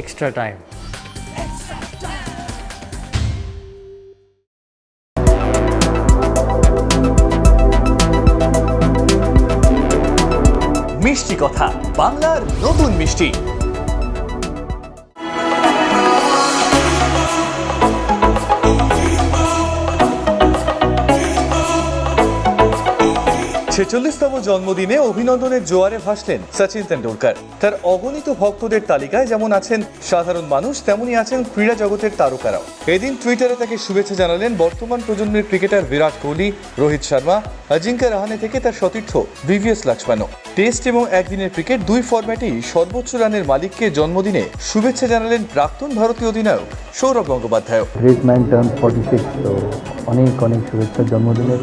extra time মিষ্টি কথা বাংলার নতুন মিষ্টি। ছেচল্লিশতম জন্মদিনে অভিনন্দনের জোয়ারে ভাসলেন সচিন তেন্ডুলকার। তার অগণিত ভক্তদের তালিকায় যেমন আছেন সাধারণ মানুষ, তেমনি আছেন ক্রীড়া জগতের তারকারাও। এদিন টুইটারে তাকে শুভেচ্ছা জানালেন বর্তমান প্রজন্মের ক্রিকেটার বিরাট কোহলি, রোহিত শর্মা অজিঙ্ক্য রাহানে থেকে তার সতীর্থ ভিভিএস লক্ষ্মণও। টেস্ট এবং একদিনের ক্রিকেট দুই ফরম্যাটেই সর্বোচ্চ রানের মালিককে জন্মদিনে শুভেচ্ছা জানালেন প্রাক্তন ভারতীয় অধিনায়ক সৌরভ গঙ্গোপাধ্যায় অনেক অনেক শুভেচ্ছা জন্মদিনের।